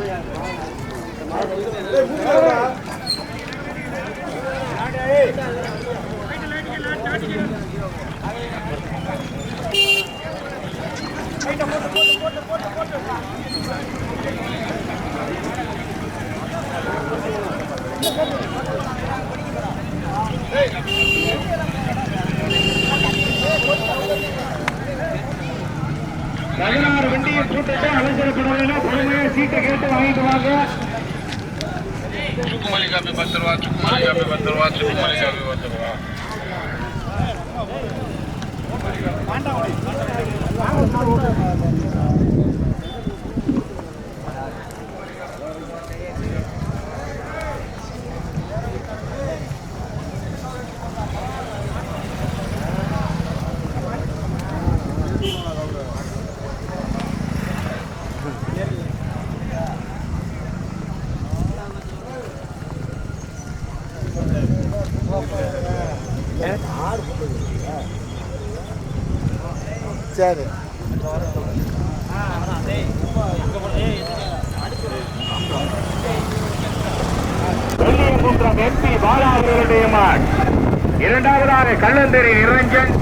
Oh, yeah. கேட்டு வாங்கிட்டு வாங்க சுக்குமல்லி காப்பி பத்து ரூபா சரி. வெள்ளியங்குன்றம் எம்பி பாலா அவர்களுடைய மாட் இரண்டாவதாக கள்ளந்தெறி நிரஞ்சன்.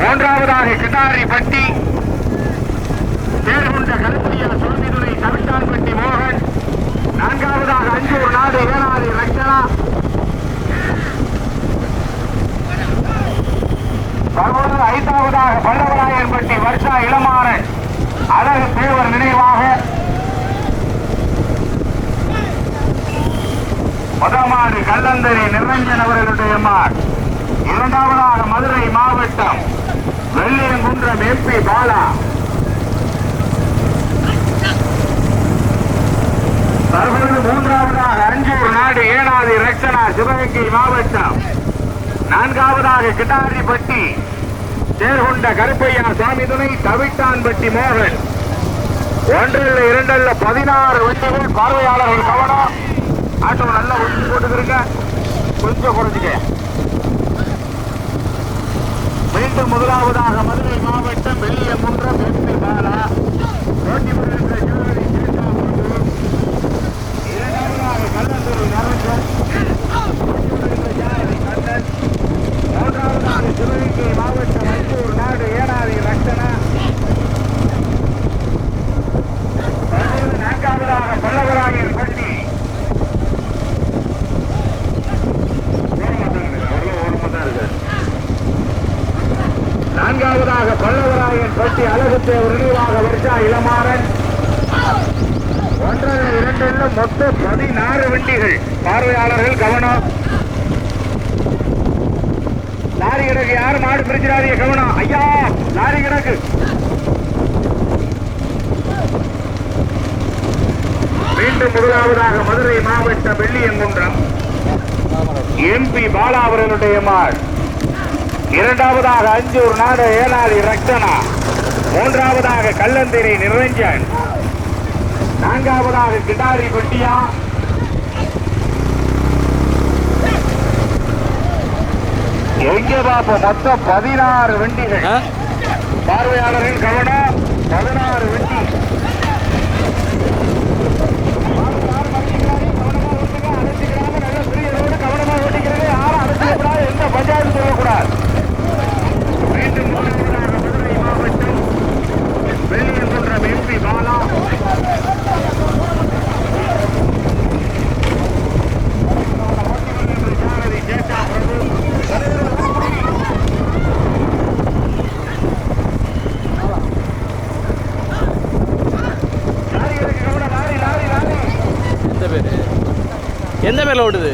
மூன்றாவதாக கிட்டாரி பட்டி. தேர்கொண்ட கருப்பையா சுவாமிதுரை சவிட்டான்பட்டி மோகன். நான்காவதாக அஞ்சூர் நாடு ஏனாதி ரக்ஷனா தற்பொழுது ஐந்தாவதாக பல்லவராயன்பட்டி வருஷா இளமாறன். அழகு தேவர் நினைவாக. முதமாடு கல்லந்தரி நிரஞ்சன் அவர்களுடைய மார் இரண்டாவதாக மதுரை மாவட்டம் வெள்ளியங்குன்றம் எம்பி பாலா. தற்பொழுது மூன்றாவதாக அஞ்சூர் நாடு ஏனாதி ரக்ஷனா சிவகங்கை மாவட்டம். நான்காவதாக கிட்டாரிப்பட்டி தேர்கொண்ட கருப்பையா சாமி துணை தவிட்டான்பட்டி மோகன். ஒன்றல்ல இரண்டல்ல பதினாறு வண்டிகள் பார்வையாளர்கள் கவனம். ஆட்டம் நல்லா ஒட்டி போட்டுக்கிறீங்க கொஞ்சம் குறைஞ்சிக்க மீண்டும் முதலாவதாக மதுரை மாவட்டம் வெள்ளியங்குன்றம் எம்பி பாலா மூன்றாவதாக சிவகங்கை மாவட்டம் அஞ்சூர் நாடு ஏனாதி லட்சணா நான்காவதாக பல்லவராயன் பட்டி நான்காவதாக பல்லவராயன் பட்டி அழகுத்தேவர் நினைவாக வருஷா இளமாறன். ஒன்றரை இரண்டு மொத்தம் பதினாறு வண்டிகள். பார்வையாளர்கள் கவனம். லாரி கிடக்கு யார் மாடு பிரிச்சிடாதீங்க கவனம். ஐயா லாரி கிடக்கு. மீண்டும் முதலாவதாக மதுரை மாவட்ட வெள்ளியங்குன்றம். எம்பி பாலா அவர்களுடைய மாடு இரண்டாவதாக அஞ்சூர் நாடு ஏனாதி ரக்ஷனா மூன்றாவதாக கல்லந்திரி நிரஞ்சன். நான்காவதாக கிடாரி பட்டியா. எங்க பார்ப்போம் மொத்தம் பதினாறு வண்டிகள். பார்வையாளர்கள் கவனம் பதினாறு வண்டி. பஞ்சாயத்து சொல்லக்கூடாது மீண்டும் மதுரை மாவட்டம் வெள்ளியங்குன்றம் எம்பி பாலா சாரதி ஜேட்டா பிரபு லாரி இருக்கு கவனம் லாரி லாரி லாரி எந்த பேர் எந்த பேரில் ஓடுது.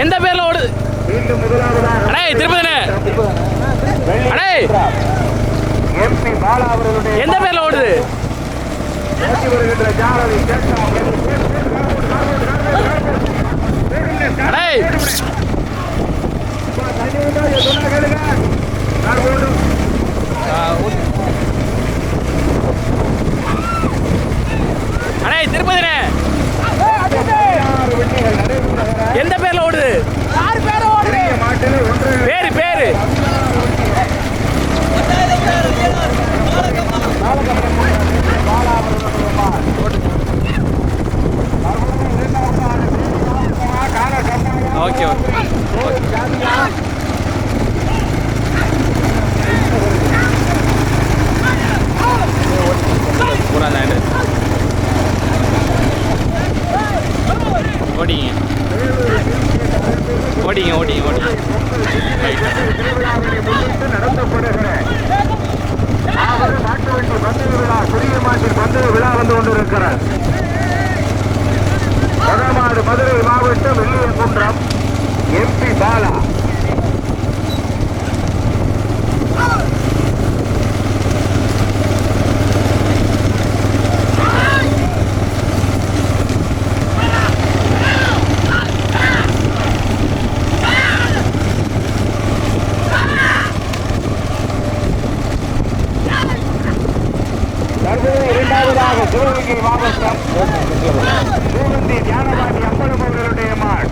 எந்த பேரில் ஓடுது எம்பி பாலா அவர்களுடைய எந்த பேரில் ஓடுது? நான் ஓடும் ஓடிங்க ஓடிங்க ஓடிங்க. நடத்தப்படுகிற குடிய மாட்டில் பந்தய விழா வந்து கொண்டிருக்கிறார். மதுரை மாவட்டம் வெள்ளியல் குன்றம் எம்பி பாலா. சிவகங்கை மாவட்டம் பூமந்தி தியானபாண்டி அம்பலம் அவர்களுடைய மான்.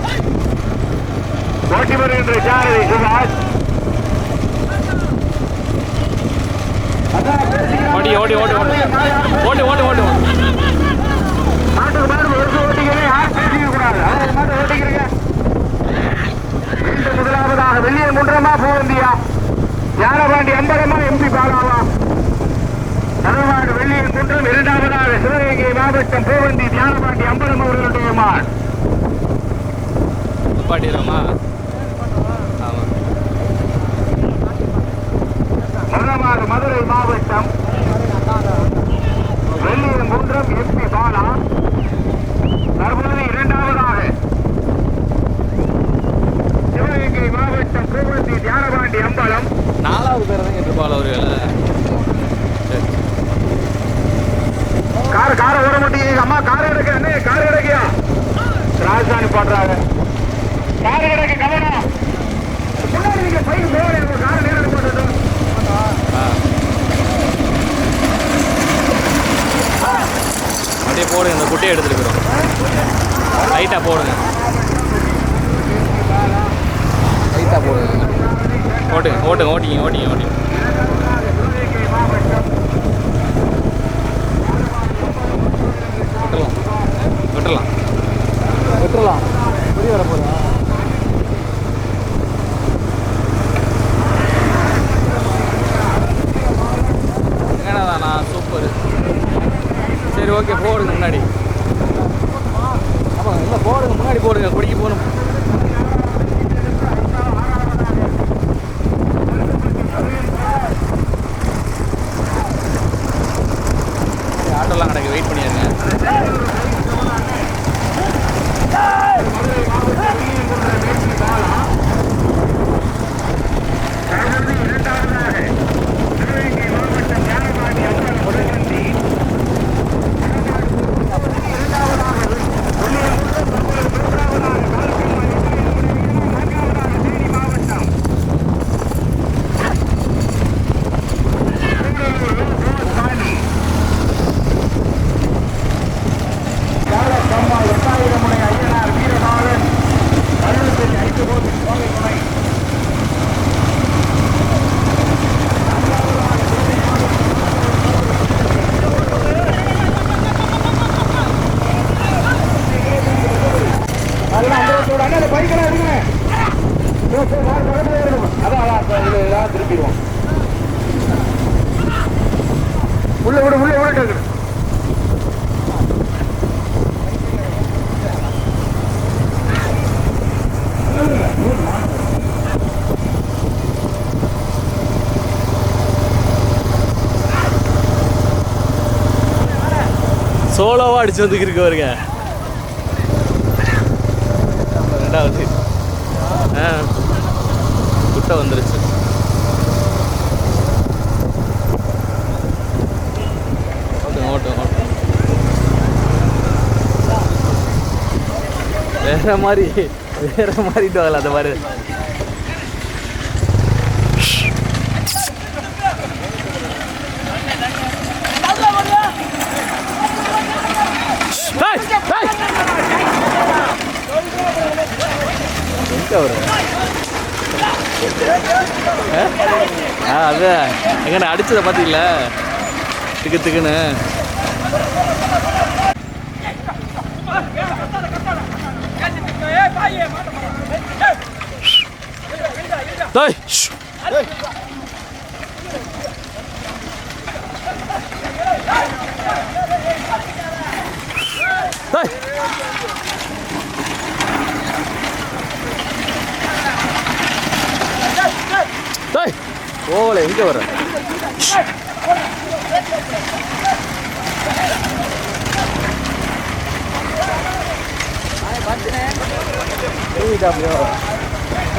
ஓட்டி வருகின்ற சாரதி சுபாஷ் பேசிக்க கூடாது அவங்க ஓட்டிக்கிறீங்க. மீண்டும் முதலாவதாக வெளியே முன்றமா பூவந்தியா. தியானபாண்டி அம்பலமா எம்பி பாலாவா. தமிழ்நாடு வெள்ளியின் குன்றம் இரண்டாவதாக சிவகங்கை இலக்கம் பூவந்தி தியானபாண்டி அம்பலம் அவர்களுடைய மான். பாட்டிடுமா மணவாறு மதுரை மாவட்டம் வெள்ளியங்குன்றம் எம்பி பாலா. தற்போது இரண்டாவதாக. சிவகங்கை மாவட்டம் பூவந்தி தியானபாண்டி அம்பலம். நாலாவது பேர் தான் என்று பாலா அவர்கள். சரி. கார் காரை ஓட மாட்டேங்க அம்மா கார் எடுக்க என்ன கார் எடுக்கியா? ராஜதானி பாடுறாங்க. கார் எடுக்க கவனம். முன்னாடி நீங்க பைக் போகிறேன் கார் நேரம் போட்டுட்டோம் ஆ அப்படியே போடுங்க இந்த குட்டையை எடுத்துட்டு போயிடும். லைட்டாக போடுங்க. லைட்டாக போடுங்க. ஓட்டுங்க ஓட்டுங்க ஓட்டிங்க ஓட்டிங்க ஓட்டிங்க விட்டுறலாம். விட்டுறலாம். புரிய வர போதா என்னடா சூப்பர் சரி ஓகே போடுங்க முன்னாடி. ஆமாம் இல்லை போடுங்க முன்னாடி போடுங்க குடிக்க போகணும். உள்ள விடு உள்ள விட டக்குனு சோலோவாக அடிச்சு வந்துக்கு இருக்கு வருங்க ரெண்டாவது ஆ. குட்டை வந்துருச்சு. வேற மாதிரி வேற மாதிரி அந்த மாதிரி. அதான். எங்கண்ணா அடிச்சதை பார்த்தீங்களா திக்கு திக்குன்னு. டேய், டேய். எங்க அவரு? ஆ? ஆ அதான் எங்க நான் அடிச்சதை பார்த்தீங்களா திக்கு திக்குன்னு டேய் ஷ். டேய் டேய் போகல எங்க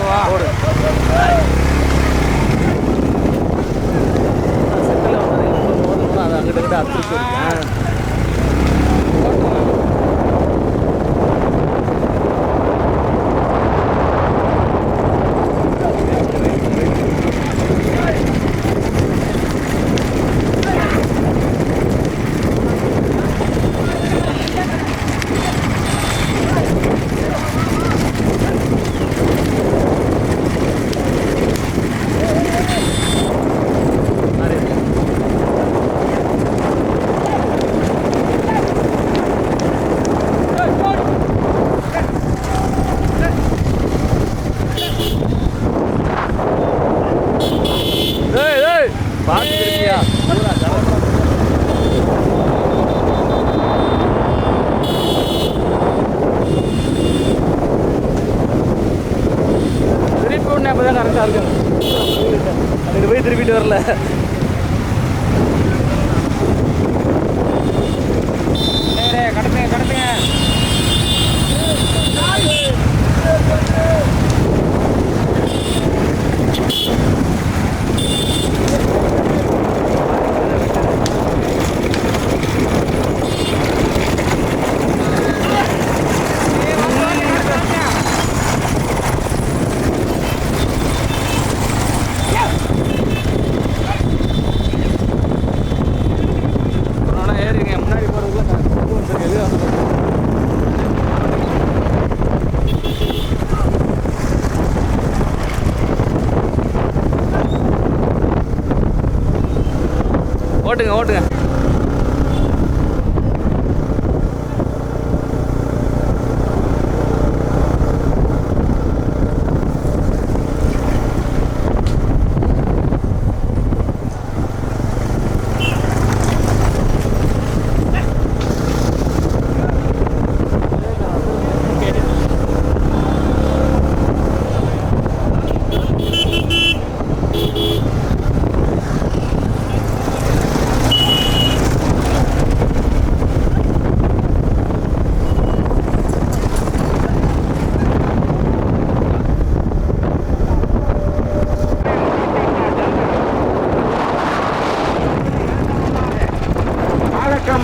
வர ஓடு அது அங்கிட்ட கிட்ட அத்திரிச்சு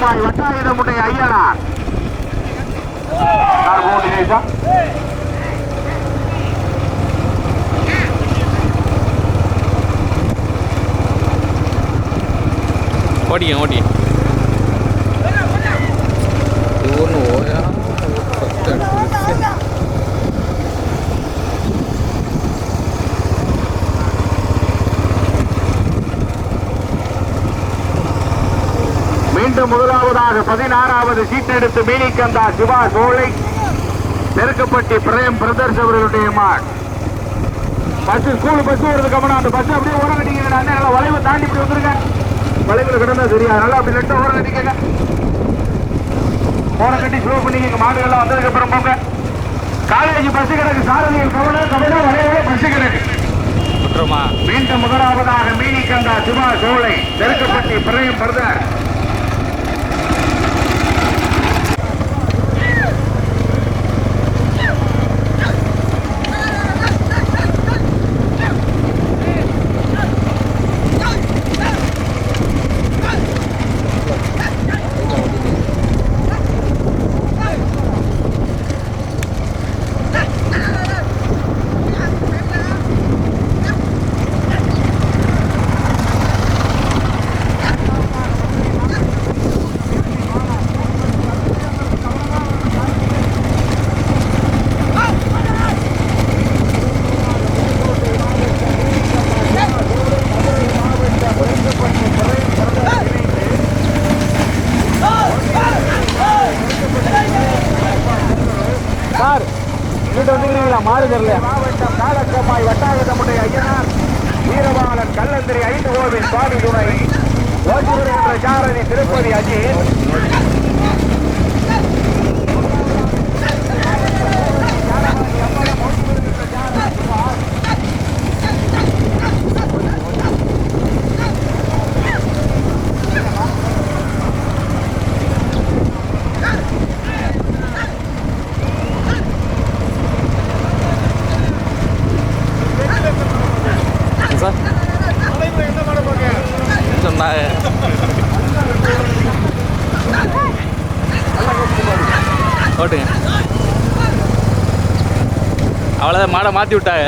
ஆலக்கம்மாய் வட்டாயுதமுடைய ஐயனார். யார் போகுது தினேஷா? ஓட்டிங்க ஓட்டிங்க ஒன்று ஓயா மீண்டும் முதலாவதாக பதினாறாவது சீட்டெடுத்து மீனிக்கந்தா சிவா சோலை நெருக்கப்பட்டி பிரேம் பிரதர்ஸ் அவர்களுடைய மாட் பஸ் ஸ்கூல் பஸ் வருது கமனா அந்த பஸ் அப்படியே ஓரம் கட்டிங்க அண்ணன் வளைவு தாண்டி இப்படி வந்துருங்க வளைவுல கிடந்தா தெரியாது நல்லா அப்படி லெட்டா ஓரம் கட்டிக்கங்க ஓரம் கட்டி ஸ்லோ பண்ணிக்கங்க மாடுகள்லாம் வந்ததுக்கு அப்புறம் போங்க. காலேஜ் பஸ் கிடக்கு. சாரதிகள் கவனம் கவனம் வளைவுல பஸ் கிடக்கு. மீண்டும் முதலாவதாக மீனிக்கந்தா சிவா சோலை நெருக்கப்பட்டி பிரேம் பிரதர் சார் இங்கிட்ட மாவட்டம் காலக்கம்மாய் வட்டாயுதமுடைய ஐயனார் வீரபாலன் கல்லந்திரி ஐந்து கோவில் சுவாமி துணை ஓட்டி திருப்பதி அஜித் சார் சொன்னாங்க ஓட்டுங்க. அவ்வளோதான் மாடை மாற்றி விட்டாங்க.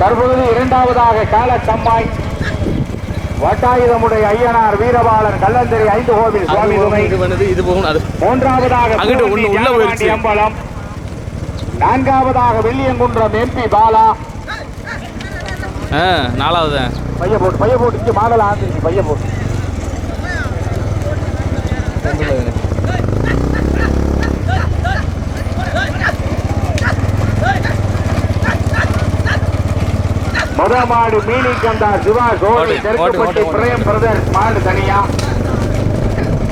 தற்பொழுது இரண்டாவதாக காலக்கம்மாய் வட்டாயுதமுடைய ஐயனார் வீரபாலன் கல்லந்திரி ஐந்து கோவில் சுவாமி துணை இது அது. மூன்றாவதாக அங்கிட்டு உள்ள போயிருச்சு. அம்பலம். நான்காவதாக வெள்ளியங்குன்றம் எம்பி பாலா. ஆ நாலாவது பைய போட்டு பைய போட்டு இங்க மாடல் ஆந்துருச்சு பைய போட்டு. முத மாடு மீனி கந்தா சிவா ஓட்டு, தெற்குப்பட்டி. பிரேம் பிரதர்ஸ் மாடு தனியா.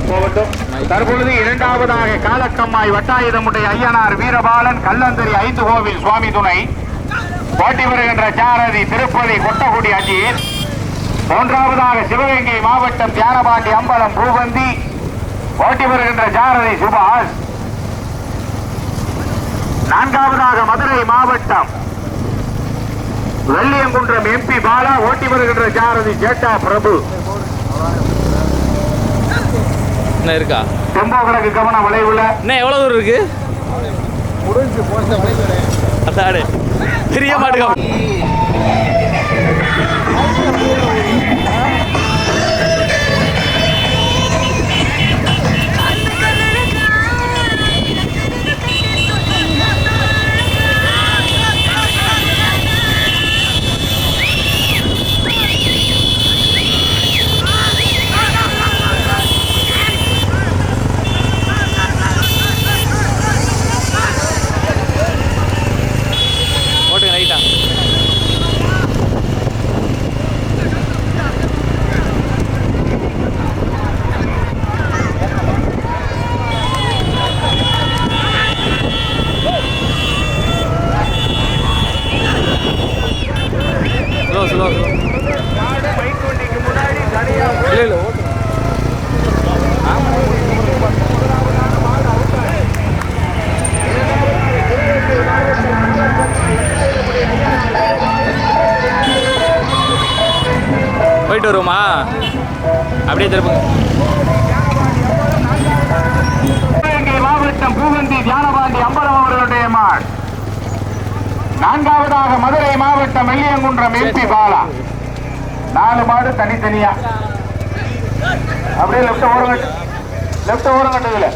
போகட்டும். தற்பொழுது இரண்டாவதாக காலக்கம்மாய் வட்டாயுதமுடைய ஐயனார் வீரபாலன் கல்லந்தரி ஐந்து கோவில் சுவாமி துணை. போட்டி வருகின்ற சாரதி திருப்பதி கொட்டகுடி அஜீத். மூன்றாவதாக சிவகங்கை மாவட்டம் தியானபாண்டி அம்பலம் பூபந்தி. போட்டி வருகின்ற சாரதி சுபாஷ். நான்காவதாக மதுரை மாவட்டம் வெள்ளியங்குன்றம் எம்பி பாலா ஓட்டி வருகின்ற சாரதி ஜேட்டா பிரபு. என்ன இருக்கா? தெம்போ கிழக்கு கவன விளைவுல. என்ன எவ்வளோ தூரம் இருக்கு? அதாடு பெரிய மாட்டுக்கா ஓட்டுங்க மாடு தனித்தனியா? அப்படியே லெப்ட் ஓரங்கட்டு லெப்ட் ஓரங்கட்டதுல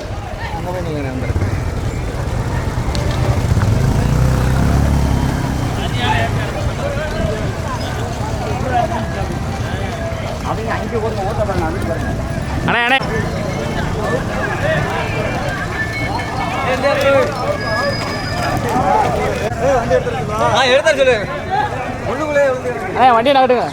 அண்ணே அண்ணே. அண்ணே வண்டியை நகட்டுங்க